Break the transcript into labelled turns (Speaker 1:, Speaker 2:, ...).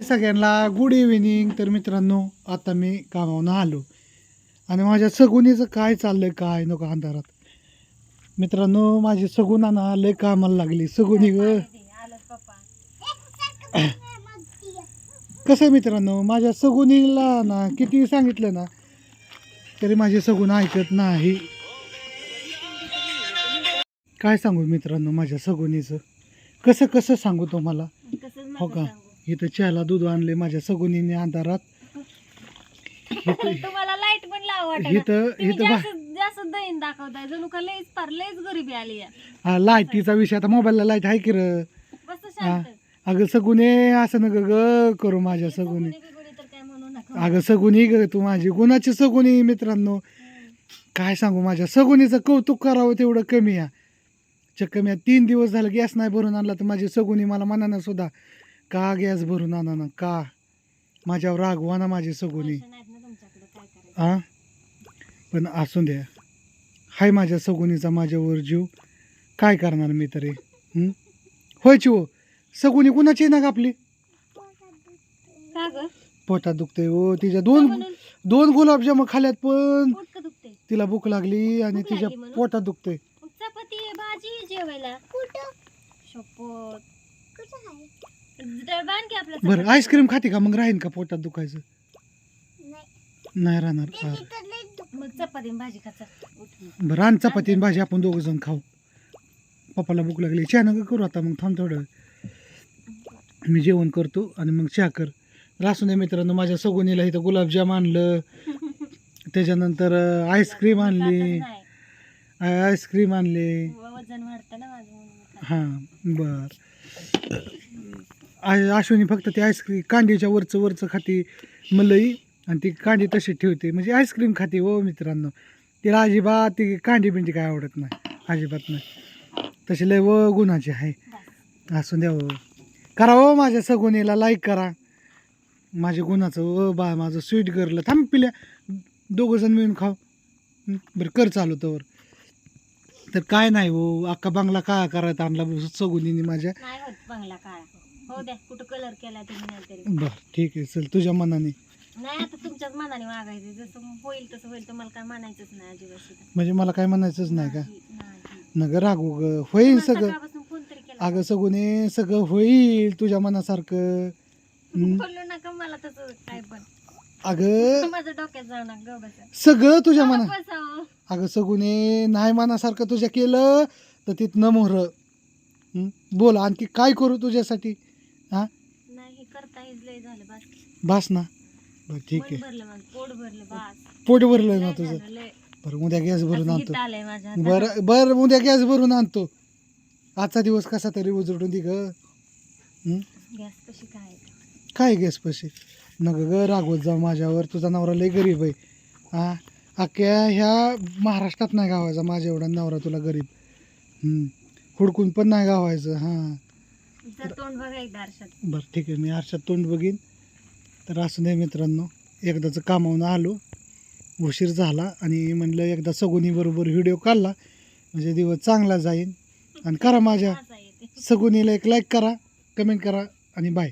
Speaker 1: सगळ्यांना good evening तर मित्रांनो आता मी कामावून आलो. आणि माझ्या सगुनीचं काय चाललंय काय नको अंधारात. मित्रांनो माझी सगुना ना लय कामाला लागली. सगुनी ग. कसं मित्रांनो माझ्या सगुनीला ना किती सांगितलं ना तरी माझी सगुन ऐकत नाही. काय सांगू मित्रांनो माझ्या सगुनीचं कसं कसं सांगू तुम्हाला? हो का? इथं चहाला दूध आणले माझ्या सगुनीने अंधारात. इथं
Speaker 2: तुम्हाला लाइट पण लावा
Speaker 1: इथं इथं बा
Speaker 2: जास्त जास्त दैन दाखवताय. जणू का लईच फार लईच गरिबी आली आहे.
Speaker 1: हा लाईटीचा विषय आता मोबाईलला लाइट आहे की र?
Speaker 2: बस
Speaker 1: हा.
Speaker 2: शांत
Speaker 1: अगं सगुने असं नका ग करू माझ्या सगुने
Speaker 2: कोणी बिगुणी तर काय म्हणू नका.
Speaker 1: अगं सगुनी ग तू माझी. गुणाची सगुनी मित्रांनो? काय सांगू माझ्या? सगुनीचं कौतुक करावं तेवढं कमी आहे. चक्क मी तीन दिवस झालं गॅस नाही भरून आणला तर माझी सगुनी मला मनानं सुद्धा का गॅस भरून आणा ना का? माझ्यावर रागवा ना माझी सगुनी.
Speaker 2: पैसे नाहीत ना तुमच्याकडे काय करायचं?
Speaker 1: आ? पण असू द्या. हाय माझ्या सगुनीचा माझ्यावर जीव. काय करणार मी तरी? हं? होय चिवो सगुनी कुणाची ना का आपली
Speaker 2: का ग?
Speaker 1: पोटात दुखते हो तिच्या दोन दोन गुलाबजाम खाल्यात पण तिला भूक लागली आणि तिच्या? पोटात दुखते
Speaker 2: चपाती भाजी जेवायला.
Speaker 1: बरं. आईस्क्रीम खाते का? मग राहीन का पोटात दुखायचं? नाही. राहणार. हा.
Speaker 2: मग चपाती आणि भाजी खाचा उठून
Speaker 1: बरं आण चपाती आणि भाजी आपण दोघं जण खाऊ. पप्पाला भूक लागली. चहा नका करू आता मग थांब थोडं मी जेवण करतो आणि मग चहा कर. रासून दे मित्रांनो माझ्या सगुनीला इथं गुलाबजाम आणलं. त्याच्यानंतर अं, आईस्क्रीम आणली. आईस्क्रीम आणले.
Speaker 2: वजन वाढतं ना माझं म्हणून.
Speaker 1: हां बर. आय अश्विनी फक्त ती आईस्क्रीम कांडीच्या वरचं वरचं खाते मलई आणि ती कांडी तशी ठेवते. म्हणजे आईस्क्रीम खाते हो मित्रांनो. तिला अजिबात ती कांडी बिंडी काय आवडत नाही. अजिबात नाही. तशी लय व गुणाची आहे. असून द्या हो. करा हो माझ्या सगुनीला लाईक करा. माझ्या गुणाचं व बा माझं स्वीट गर्ल थांब पिल्या. दोघं जण मिळून खाऊ. हं, बरं कर चालू तर तर काय नाही हो. अख्खा बांगला काय करत आणला सगुनीने माझ्या.
Speaker 2: नाही होत बंगला काळा. हो द्या कुठं कलर केलाय तुम्ही नाही तरी
Speaker 1: बर ठीक आहे चल तुझ्या मनाने.
Speaker 2: नाही आता तुमच्याच मनाने वागायचं जसं होईल तसं होईल तुम्हाला काय म्हणायचंच नाही अजिबात सुद्धा.
Speaker 1: म्हणजे मला काय म्हणायचंच नाही का?
Speaker 2: नाही.
Speaker 1: नगर रागू ग होईल सगळं.
Speaker 2: सकाळपासून फोन तरी केला
Speaker 1: अगं सगुने सगळं होईल तुझ्या मनासारखं. हं?
Speaker 2: बोललो नका मला तसं काय पण.
Speaker 1: अगं
Speaker 2: माझ्या डोक्यात जाऊ नका ग बसा.
Speaker 1: सगळं तुझ्या मना
Speaker 2: गप्प बसा हो.
Speaker 1: अगं सगुने नाही मनासारखं तुझ्या केलं तर तिथनं मोहर? बोल आणखी काय करू तुझ्यासाठी? हा?
Speaker 2: नाही हे करता हेच लय झालं बस.
Speaker 1: बास ना? बरं ठीक
Speaker 2: मन
Speaker 1: आहे.
Speaker 2: भरलं माझं पोट भरलं बस.
Speaker 1: पोट भरलं ना
Speaker 2: लय
Speaker 1: तुझं?
Speaker 2: झालं, लय.
Speaker 1: बरं उद्या गॅस भरून
Speaker 2: असं
Speaker 1: आणतो.
Speaker 2: हिट आलंय माझ्या हातात.
Speaker 1: बरं बरं उद्या गॅस भरून आणतो. आजचा दिवस कसा तरी उजडून दे ग. हं?
Speaker 2: गॅस कशी काय?
Speaker 1: काय गॅस पैसे नग ग रागवत जाऊ माझ्यावर. तुझा नवरा लय गरीब आहे. हा? अख्ख्या ह्या महाराष्ट्रात नाही गावायचा माझ्या एवढा नवरा तुला गरीब. हुडकून पण नाही गावायचं. हां.
Speaker 2: जर तोंड बघा एकदा आरशात.
Speaker 1: बरं ठीक आहे मी आरशात तोंड बघीन. तर असं नाही मित्रांनो एकदाचं कामावून आलो उशीर झाला आणि म्हणलं एकदा सगुनी बरोबर व्हिडिओ काढला म्हणजे दिवस चांगला जाईल आणि करा माझ्या सगुनीला एक लाईक करा कमेंट करा आणि बाय